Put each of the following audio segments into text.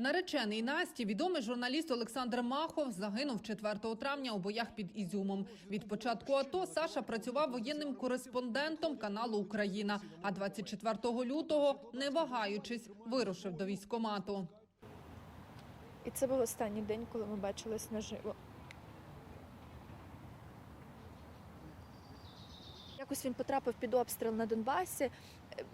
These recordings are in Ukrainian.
Наречений Насті, відомий журналіст Олександр Махов, загинув 4 травня у боях під Ізюмом. Від початку АТО Саша працював воєнним кореспондентом каналу Україна. А 24 лютого, не вагаючись, вирушив до військкомату. І це був останній день, коли ми бачились наживо. Якось він потрапив під обстріл на Донбасі,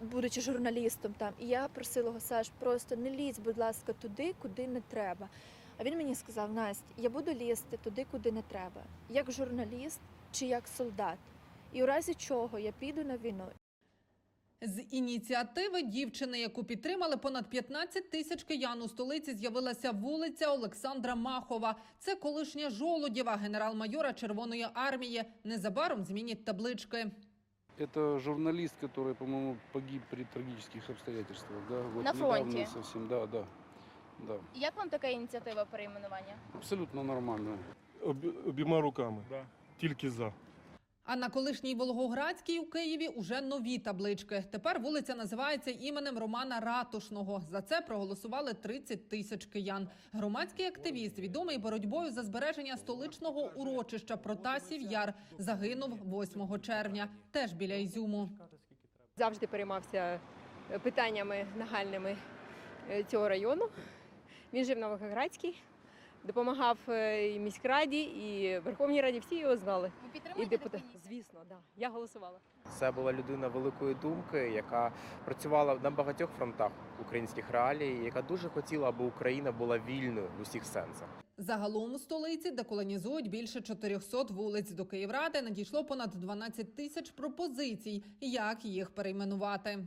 будучи журналістом там. І я просила його, Саш, просто не лізь, будь ласка, туди, куди не треба. А він мені сказав: Настя, я буду лізти туди, куди не треба, як журналіст чи як солдат. І у разі чого я піду на війну. З ініціативи дівчини, яку підтримали понад 15 тисяч киян у столиці, з'явилася вулиця Олександра Махова. Це колишня Жолудєва, генерал-майора Червоної армії. Незабаром змінять таблички. Это журналист, который, по-моему, погиб при трагических обстоятельствах. Да? Вот На недавно фронте? Совсем, да, да. да. Як вам така ініціатива перейменування? Абсолютно нормально. Обі- обіма руками. Тільки за. А на колишній Волгоградській у Києві уже нові таблички. Тепер вулиця називається іменем Романа Ратушного. За це проголосували 30 тисяч киян. Громадський активіст, відомий боротьбою за збереження столичного урочища Протасів Яр, загинув 8 червня, теж біля Ізюму. завжди переймався е, питаннями нагальними е, цього району. Він жив на Волгоградській, допомагав е, і міськраді, і Верховній Раді. Всі його знали. Ви І підтримуєте депутати. таку ініціативу? Звісно, да. Я голосувала. Це була людина великої думки, яка працювала на багатьох фронтах українських реалій, яка дуже хотіла, аби Україна була вільною в усіх сенсах. Загалом у столиці деколонізують більше 400 вулиць. До Київради надійшло понад 12 тисяч пропозицій, як їх перейменувати.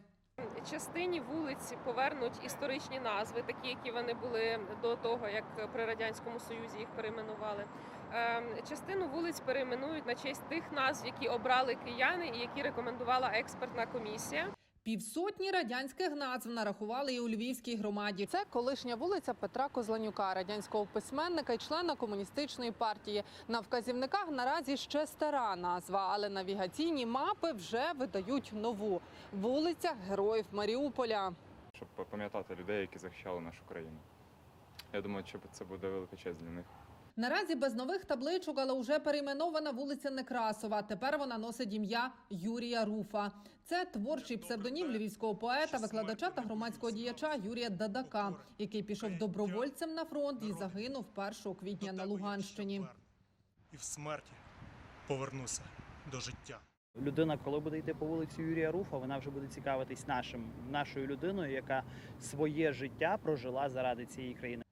Частині вулиць повернуть історичні назви, такі, які вони були до того, як при радянському союзі їх перейменували. Ем, Частину вулиць перейменують на честь тих назв, які обрали кияни і які рекомендувала експертна комісія. Півсотні радянських назв нарахували і у Львівській громаді. Це колишня вулиця Петра Козланюка, радянського письменника і члена комуністичної партії. На вказівниках наразі ще стара назва, але навігаційні мапи вже видають нову вулиця Героїв Маріуполя. щоб пам'ятати людей, які захищали нашу країну. Я думаю, що це буде велика честь для них. Наразі без нових табличок, але вже перейменована вулиця Некрасова. Тепер вона носить ім'я Юрія Руфа. Це творчий псевдонім львівського поета, викладача та громадського діяча Юрія Дадака, який пішов добровольцем на фронт і загинув 1 квітня на Луганщині. І в смерті повернуся до життя. Людина, коли буде йти по вулиці Юрія Руфа, вона вже буде цікавитись нашим нашою людиною, яка своє життя прожила заради цієї країни.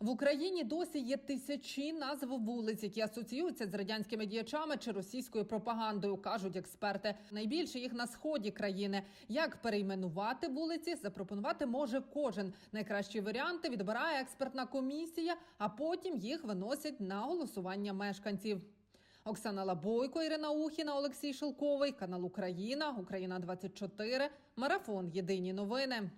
В Україні досі є тисячі назв вулиць, які асоціюються з радянськими діячами чи російською пропагандою, кажуть експерти. Найбільше їх на сході країни. Як перейменувати вулиці, запропонувати може кожен. Найкращі варіанти відбирає експертна комісія, а потім їх виносять на голосування мешканців. Оксана Лабойко, Ірина Ухіна, Олексій Шелковий, канал Україна, Україна 24, Марафон. Єдині новини.